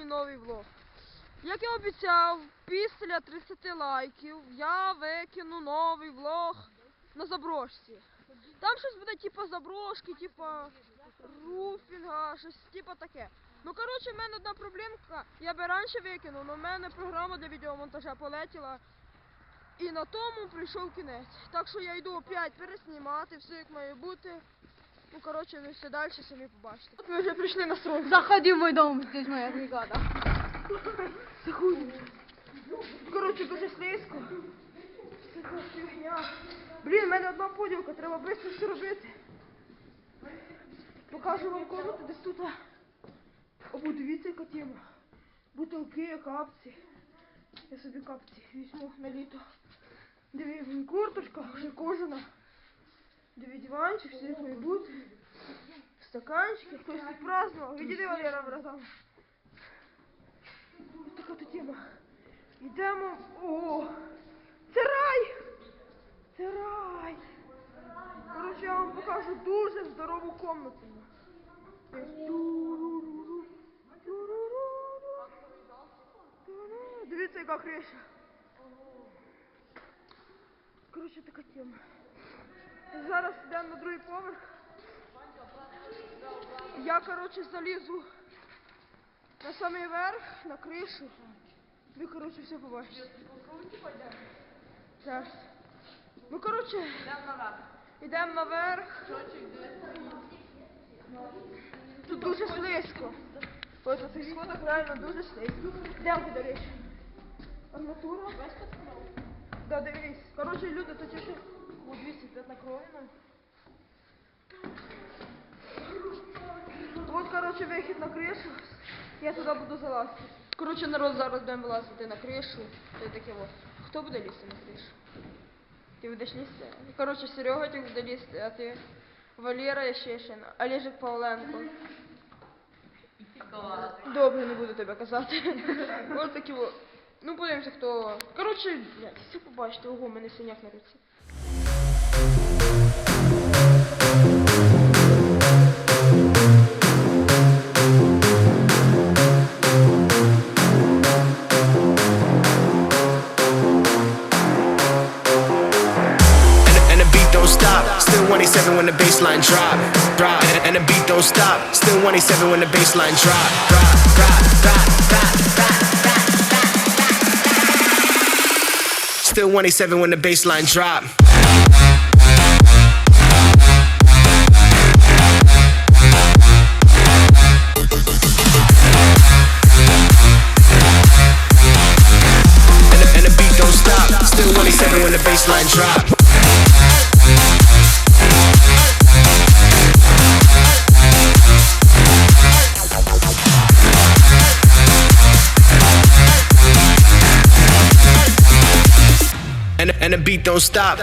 мій новий влог. Як я обіцяв, після 30 лайків я викину новий влог на заброшці. Там щось буде типу заброшки, типу руфінга, щось типу таке. Ну коротше, в мене одна проблемка. Я би раніше викинув, але в мене програма для відеомонтажа полетіла. І на тому прийшов кінець. Так що я йду опять переснімати, все як має бути. Ну коротше, ви все далі самі побачите. От ми вже прийшли на стройку. Заходи в мой дом, здесь моя бригада. Заходимо. Коротше, дуже слизько. Все це фігня. Блін, в мене одна поділка, треба швидко все робити. Покажу вам комнату, десь тут. О, дивіться, яка тема. Бутилки, капці. Я собі капці візьму на літо. Диві, курточка, вже кожана. Девять диванчик, все их уйдут. В стаканчике, кто с них праздновал. Иди ты, Валера, братан. Вот Такая то тема. Йдемо. О! Це рай! Короче, я вам покажу дуже здоровую комнату. Дивіться, как Реша. Короче, такая тема. Зараз йдемо на другий поверх. Я, коротше, залізу на самий верх, на кришу. Ви, коротше, все побачите. Так. Ну, коротше, йдемо наверх. Тут дуже слизько. Ось на цих реально дуже слизько. Йдемо, до речі. Арматура. Да, дивись. Коротше, люди, тут ще у 205 накроєно. От, коротше, вихід на кришу. Я туди буду залазити. Коротше, народ зараз будемо вилазити на кришу. Це таке от. Хто буде лізти на кришу? Ти будеш лізти? Коротше, Серега ти буде лізти, а ти Валера Ящишин, Олежик Павленко. Добре, не буду тебе казати. Ось такі от. Ну, подивимося, хто. Коротше, блядь, все побачите, ого, у мене синяк на руці. When the baseline drop. Drop. And, the beat don't stop. Still 187 when the baseline drop. Drop. Drop. Drop. Drop. Drop. Drop. Drop. Still 187 when the baseline drop. Drop. And, and the beat don't stop.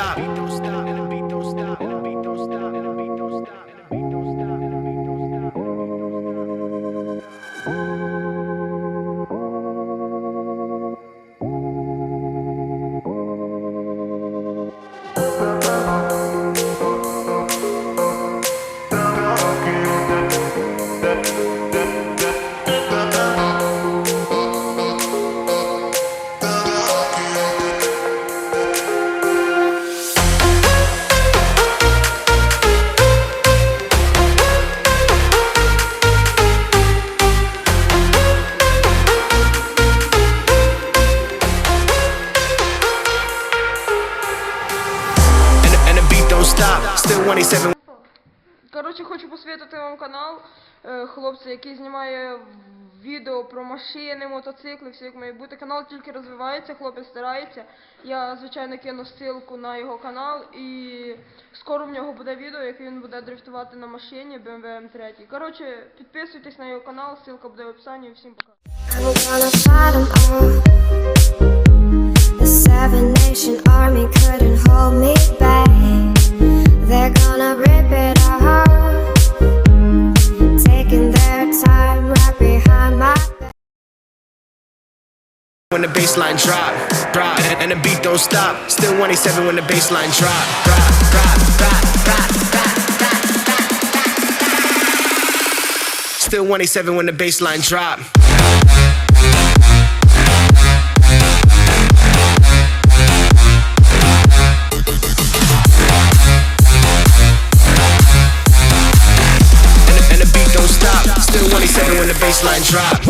Stop. Still 187. Коротше, хочу посвятити вам канал е, хлопця, який знімає відео про машини, мотоцикли, все як має бути. Канал тільки розвивається, хлопець старається. Я, звичайно, кину ссылку на його канал і скоро в нього буде відео, як він буде дрифтувати на машині BMW M3. Коротше, підписуйтесь на його канал, ссылка буде в описанні. Всім пока. The seven nation army couldn't hold me back. They're gonna rip it off. Taking their time right behind my when the baseline drop, drop, and, the beat don't stop. Still 187 when the baseline drop, drop, drop, drop, drop, drop, drop, drop, drop. Still 187 when the baseline drop. when the baseline drop.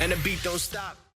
And the beat don't stop.